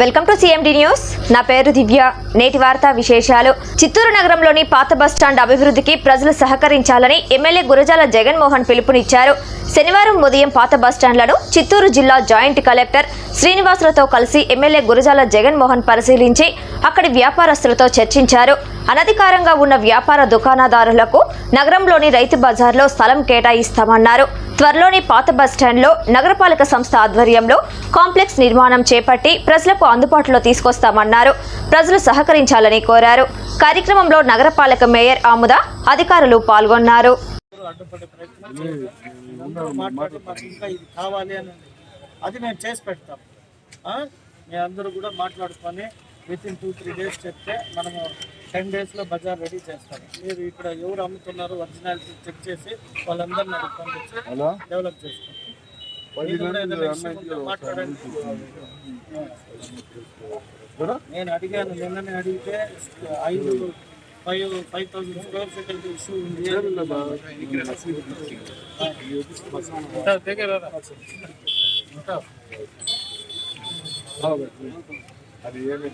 Welcome to CMD news నా పేరు దివ్య. నేటి వార్తా విశేషాలు. చిత్తూరు నగరంలోని పాత బస్టాండ్ అభివృద్ధికి ప్రజలు సహకరించాలని ఎమ్మెల్యే గురజాల జగన్మోహన్ పిలుపునిచ్చారు. శనివారం ఉదయం పాత బస్టాండ్లను చిత్తూరు జిల్లా జాయింట్ కలెక్టర్ శ్రీనివాసులతో కలిసి ఎమ్మెల్యే గురజాల జగన్మోహన్ పరిశీలించి అక్కడి వ్యాపారస్తులతో చర్చించారు. అనధికారంగా ఉన్న వ్యాపార దుకాణదారులకు నగరంలోని రైతు బజార్లో స్థలం కేటాయిస్తామన్నారు. త్వరలోని పాత బస్టాండ్లో నగరపాలక సంస్థ ఆధ్వర్యంలో కాంప్లెక్స్ నిర్మాణం చేపట్టి ప్రజలకు అందుబాటులో తీసుకొస్తామన్నారు. ప్రజలు సహకరించాలని కోరారు. కార్యక్రమంలో నగరపాలక మేయర్ ఆముద అధికారులు పాల్గొన్నారు. అందరూ మాట్లాడి మాకు ఇంకా ఇది కావాలి అని. అది మేము చేసి పెడతాం? మీ అందరూ కూడా మాట్లాడుకొని with in two three days చెప్తే మనము టెన్ డేస్లో బజార్ రెడీ చేస్తాం. మీరు ఇక్కడ ఎవరు అమ్ముతున్నారు ఒరిజినాలిటీ చెక్ చేసి వాళ్ళందరినీ పంపించి డెవలప్ చేసుకుంటాం నేను అడిగాను నిన్ననే అడిగితే ఐదు five five thousand square feet issue ఉంది అది ఏమి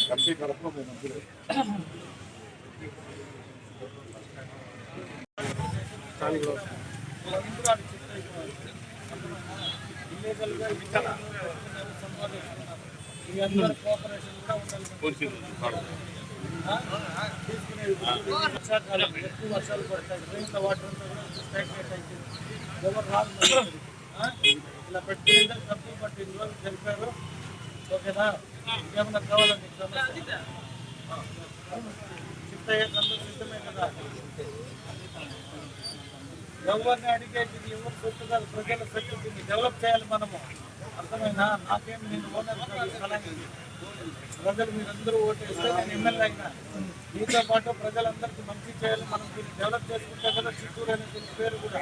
కంపెనీ కడపలో మేము అందులో ఇల్లీగల్గా ఇక్కడ సంపాదిస్తున్నారు ఈ అందరి కోఆపరేషన్ కూడా ఉండాలి ఆ? తీసుకునేది వర్షాకాలం ఎక్కువ వర్షాలు పడతాయి డ్రైన్ల వాటర్ అంతా కూడా స్టాగ్నేట్ అవుతుంది ఎవరు రాదు మన దగ్గరికి. ఆ? ఇలా పెట్టుకునే తప్పు బట్ ఇన్ని రోజులు జరిపారు ఓకేనా ఏమన్నా కావాలా మీకు సమస్య చిత్తయ్య అందరూ సిద్ధమే కదా ఎవరిని అడిగేది ఎవరు సొత్తు కాదు ప్రజల సొత్తు దీన్ని డెవలప్ చేయాలి మనము. అర్థమైనా నాకేం నేను ఓనర్ అలాగే ప్రజలు మీరందరూ ఓటేస్తే నేను ఎమ్మెల్యే అయినా. మీతో పాటు ప్రజలందరికీ మంచి చేయాలి మనం దీన్ని డెవలప్ చేసుకుంటే కదా చిత్తూరు అనే దీని పేరు కూడా.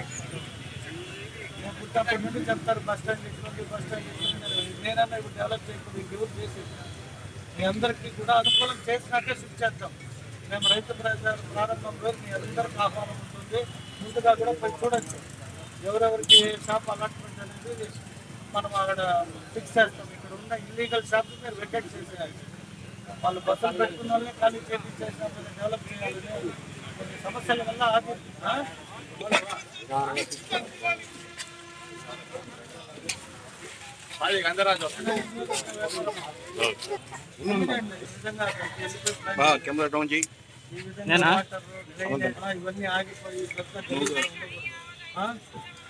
నేను పుట్టినప్పటి నుండి చెప్తారు బస్ స్టాండ్ ఇటువంటి బస్ స్టాండ్ ఇటువంటి నేనన్నా ఇప్పుడు డెవలప్ చేయకుండా ఎవరు చేసేది. మీ అందరికీ కూడా అనుకూలం చేసినట్టే శుభ చేద్దాం. మేము రైతు ప్రజా ప్రారంభంలో మీ అందరికీ ఆహ్వానం ఉంటుంది ముందుగా కూడా పోయి చూడొచ్చు ఎవరెవరికి షాప్ అలాట్మెంట్ అనేది మనం అక్కడ ఫిక్స్ చేస్తాం. ఇక్కడ ఉన్న ఇల్లీగల్ షాప్ మీరు వెకెట్ చేసేయాలి. వాళ్ళు బస్సులు పెట్టుకున్న వాళ్ళని ఖాళీ చేపించేసిన డెవలప్ చేయాలని కొన్ని సమస్యల వల్ల ఆగి కెమెరా డౌన్ చేయి. ఇవన్నీ ఆగిపోయి?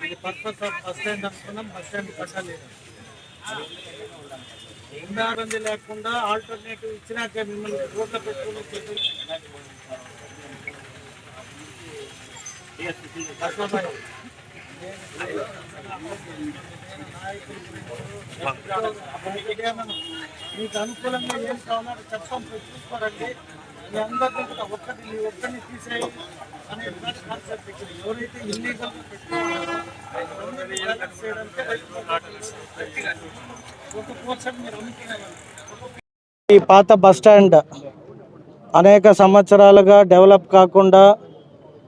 ఇది పర్పస్ ఆఫ్ బస్ స్టాండ్ అనుకున్నాం బస్ స్టాండ్ కట్టాలి. ఉండాలని లేకుండా ఆల్టర్నేటివ్ ఇచ్చినాక మిమ్మల్ని రోడ్ల పెట్టుకుని మీకు అనుకూలంగా ఏం కావాలో అది చెప్పం చూసుకోరండి. మీ అందరినీ కూడా ఒక్కటి అనే కాన్సెప్ట్ ఇక్కడ ఎవరైతే ఇల్లీగల్ ఒక పోర్షన్ మీరు ఈ పాత బస్ స్టాండ్ అనేక సంవత్సరాలుగా డెవలప్ కాకుండా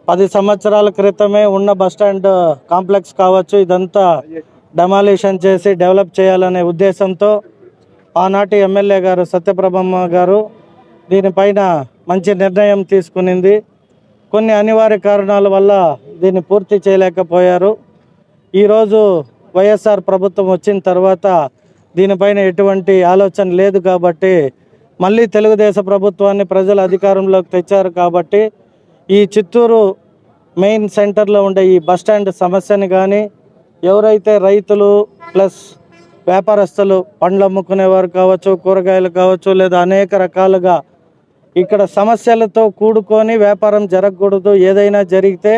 పది సంవత్సరాల క్రితమే ఉన్న బస్ స్టాండ్ కాంప్లెక్స్ కావచ్చు ఇదంతా డెమాలిషన్ చేసి డెవలప్ చేయాలనే ఉద్దేశంతో ఆనాటి ఎమ్మెల్యే గారు సత్యప్రభమ్మ గారు దీనిపైన మంచి నిర్ణయం తీసుకునింది. కొన్ని అనివార్య కారణాల వల్ల దీన్ని పూర్తి చేయలేకపోయారు. ఈరోజు వైఎస్ఆర్ ప్రభుత్వం వచ్చిన తర్వాత దీనిపైన ఎటువంటి ఆలోచన లేదు కాబట్టి మళ్ళీ తెలుగుదేశం ప్రభుత్వాన్ని ప్రజలు అధికారంలోకి తెచ్చారు కాబట్టి ఈ చిత్తూరు మెయిన్ సెంటర్లో ఉండే ఈ బస్ స్టాండ్ సమస్యని కానీ ఎవరైతే రైతులు ప్లస్ వ్యాపారస్తులు పండ్లు అమ్ముకునేవారు కావచ్చు కూరగాయలు కావచ్చు లేదా అనేక రకాలుగా ఇక్కడ సమస్యలతో కూడుకొని వ్యాపారం జరగకూడదు. ఏదైనా జరిగితే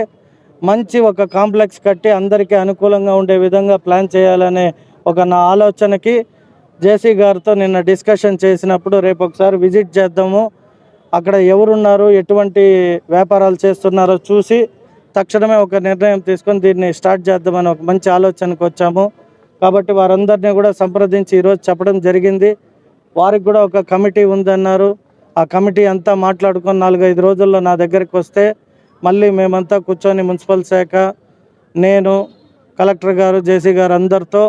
మంచి ఒక కాంప్లెక్స్ కట్టి అందరికీ అనుకూలంగా ఉండే విధంగా ప్లాన్ చేయాలనే ఒక నా ఆలోచనకి జేసీ గారితో నిన్న డిస్కషన్ చేసినప్పుడు రేపు ఒకసారి విజిట్ చేద్దాము. అక్కడ ఎవరున్నారు ఎటువంటి వ్యాపారాలు చేస్తున్నారో చూసి తక్షణమే ఒక నిర్ణయం తీసుకొని దీన్ని స్టార్ట్ చేద్దామని ఒక మంచి ఆలోచనకు వచ్చాము. కాబట్టి వారందరినీ కూడా సంప్రదించి ఈరోజు చెప్పడం జరిగింది. వారికి కూడా ఒక కమిటీ ఉందన్నారు. ఆ కమిటీ అంతా మాట్లాడుకొని నాలుగైదు రోజుల్లో నా దగ్గరికి వస్తే మళ్ళీ మేమంతా కూర్చొని మున్సిపల్ శాఖ నేను కలెక్టర్ గారు జేసీ గారు అందరితో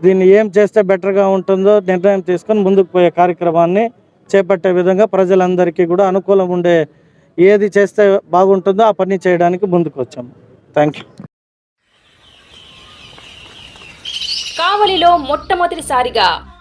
దీన్ని ఏం చేస్తే బెటర్గా ఉంటుందో నిర్ణయం తీసుకొని ముందుకు పోయే కార్యక్రమాన్ని చేపట్టే విధంగా ప్రజలందరికీ కూడా అనుకూలం ఉండే ఏది చేస్తే బాగుంటుందో ఆ పని చేయడానికి ముందుకు వచ్చాము థ్యాంక్ యూ. కావలిలో మొట్టమొదటిసారిగా